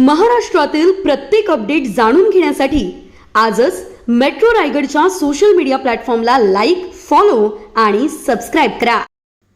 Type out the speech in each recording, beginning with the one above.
महाराष्ट्रातील प्रत्येक अपडेट जाणून घेण्यासाठी आजच मेट्रो रायगडच्या सोशल मीडिया प्लॅटफॉर्मला लाईक फॉलो आणि सबस्क्राईब करा.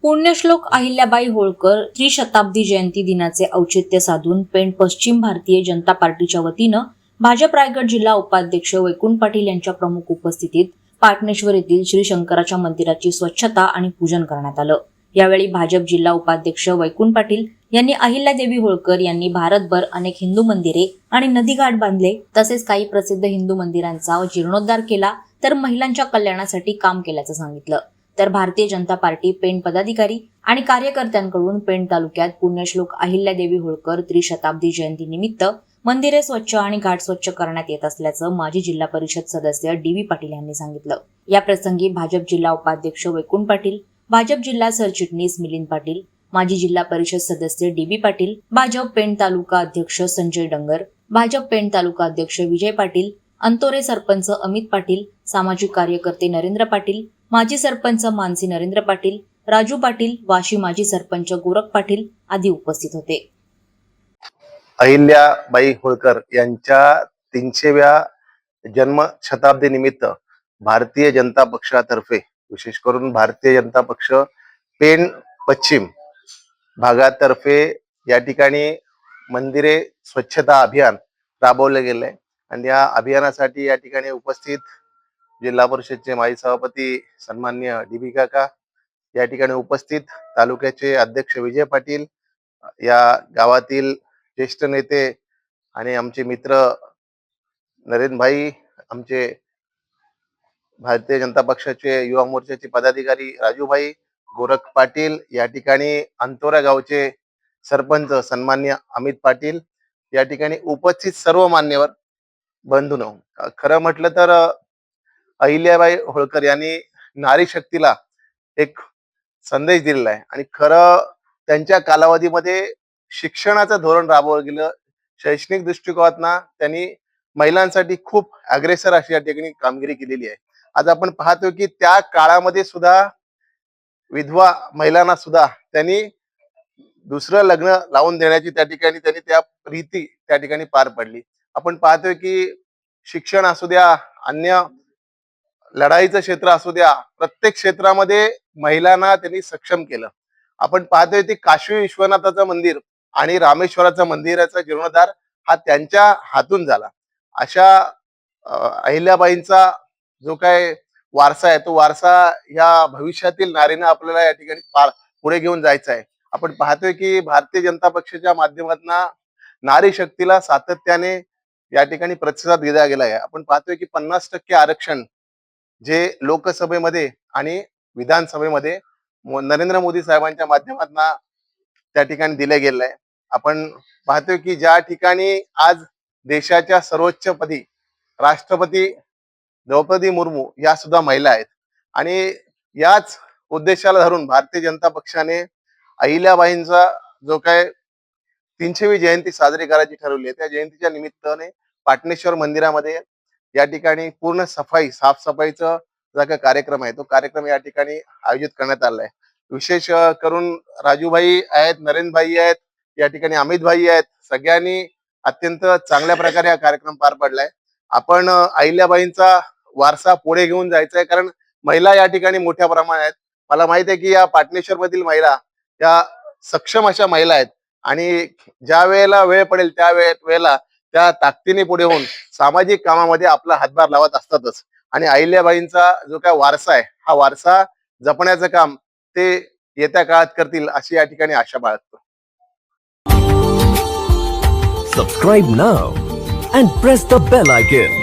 पुण्यश्लोक अहिल्याबाई होळकर त्रिशताब्दी जयंती दिनाचे औचित्य साधून पेंट पश्चिम भारतीय जनता पार्टीच्या वतीनं भाजप रायगड जिल्हा उपाध्यक्ष वैकुंठ पाटील यांच्या प्रमुख उपस्थितीत पाटणेश्वर येथील श्री शंकराच्या मंदिराची स्वच्छता आणि पूजन करण्यात आलं. यावेळी भाजप जिल्हा उपाध्यक्ष वैकुंठ पाटील यांनी अहिल्यादेवी होळकर यांनी भारतभर अनेक हिंदू मंदिरे आणि नदीघाट बांधले. तसेच काही प्रसिद्ध हिंदू मंदिरांचा जीर्णोद्धार केला तर महिलांच्या कल्याणासाठी काम केल्याचं सांगितलं. तर भारतीय जनता पार्टी पेण पदाधिकारी आणि कार्यकर्त्यांकडून पेण तालुक्यात पुण्यश्लोक अहिल्यादेवी होळकर त्रिशताब्दी जयंती निमित्त मंदिरे स्वच्छ आणि घाट स्वच्छ करण्यात येत असल्याचं माजी जिल्हा परिषद सदस्य डी व्ही पाटील यांनी सांगितलं. या प्रसंगी भाजप जिल्हा उपाध्यक्ष वैकुंठ पाटील भाजप जिल्हा सरचिटणीस मिलिंद पाटील माजी जिल्हा परिषद सदस्य डी बी पाटील भाजप पेण तालुका अध्यक्ष संजय डंगर भाजप पेण तालुका अध्यक्ष विजय पाटील अंतोरे सरपंच अमित पाटील सामाजिक कार्यकर्ते नरेंद्र पाटील माजी सरपंच मानसी नरेंद्र पाटील राजू पाटील वाशी माजी सरपंच गोरख पाटील आदी उपस्थित होते. अहिल्याबाई होळकर यांच्या तीनशेव्या जन्म शताब्दी निमित्त भारतीय जनता पक्षातर्फे विशेष करून भारतीय जनता पक्ष पेन पश्चिम भागातर्फे या ठिकाणी मंदिरे स्वच्छता अभियान राबवलं गेलंय आणि या अभियानासाठी या ठिकाणी उपस्थित जिल्हा परिषदचे माजी सभापती सन्मान्य डी काका या ठिकाणी उपस्थित तालुक्याचे अध्यक्ष विजय पाटील या गावातील ज्येष्ठ नेते आणि आमचे मित्र नरेंद्र भाई आमचे भारतीय जनता पक्षाचे युवा मोर्चाचे पदाधिकारी राजूभाई गोरख पाटील या ठिकाणी अंतोरा गावचे सरपंच सन्मान्य अमित पाटील या ठिकाणी उपस्थित सर्व मान्यवर बंधून खरं म्हटलं तर अहिल्याबाई होळकर यांनी नारी शक्तीला एक संदेश दिलेला आहे आणि खरं त्यांच्या कालावधीमध्ये शिक्षणाचं धोरण राबवलं गेलं. शैक्षणिक दृष्टिकोनातना त्यांनी महिलांसाठी खूप अग्रेसर अशी या ठिकाणी कामगिरी केलेली आहे. आज आपण पाहतो की त्या काळामध्ये सुद्धा विधवा महिलांना सुद्धा त्यांनी दुसरं लग्न लावून देण्याची त्या ठिकाणी त्यांनी त्या रीती त्या ठिकाणी पार पडली. आपण पाहतोय की शिक्षण असू द्या अन्य लढाईचं क्षेत्र असू द्या प्रत्येक क्षेत्रामध्ये महिलांना त्यांनी सक्षम केलं. आपण पाहतोय ते काशी विश्वनाथाचं मंदिर आणि रामेश्वराचं मंदिराचा जीर्णोद्धार हा त्यांच्या हातून झाला. अशा अहिल्याबाईंचा जो काय वारसा आहे तो वारसा या भविष्यातील नारीनं आपल्याला या ठिकाणी पार पुढे घेऊन जायचा आहे आपण पाहतोय की भारतीय जनता पक्षाच्या माध्यमातून नारी शक्तीला सातत्याने या ठिकाणी प्रतिसाद दिला गेला आहे आपण पाहतोय की पन्नास टक्के आरक्षण जे लोकसभेमध्ये आणि विधानसभेमध्ये नरेंद्र मोदी साहेबांच्या माध्यमातून त्या ठिकाणी दिलं गेलं आहे आपण पाहतोय की ज्या ठिकाणी आज देशाच्या सर्वोच्च पदी राष्ट्रपती द्रौपदी मुर्मू या सुद्धा महिला आहेत. आणि याच उद्देशाला धरून भारतीय जनता पक्षाने अहिल्याबाईंचा जो काय तीनशेवी जयंती साजरी करायची ठरवली आहे त्या जयंतीच्या निमित्ताने पाटणेश्वर मंदिरामध्ये या ठिकाणी पूर्ण सफाई साफसफाईचा जो काही कार्यक्रम आहे तो कार्यक्रम या ठिकाणी आयोजित करण्यात आला आहे. विशेष करून राजूभाई आहेत नरेंद्रभाई आहेत या ठिकाणी अमित भाई आहेत सगळ्यांनी अत्यंत चांगल्या प्रकारे हा कार्यक्रम पार पडलाय. आपण अहिल्याबाईंचा वारसा पुढे घेऊन जायचा आहे कारण महिला या ठिकाणी मोठ्या प्रमाणात आहेत. मला माहीत आहे की या पाटणेश्वर मधील महिला या सक्षम अशा महिला आहेत. आणि ज्या वेळेला वेळ पडेल त्या वेळेला त्या ताकदीने पुढे होऊन सामाजिक कामामध्ये आपला हातभार लावत असतातच. आणि अहिल्याबाईंचा जो काय वारसा आहे हा वारसा जपण्याचं काम ते येत्या काळात करतील अशी या ठिकाणी आशा बाळगतो. Subscribe now and press the bell icon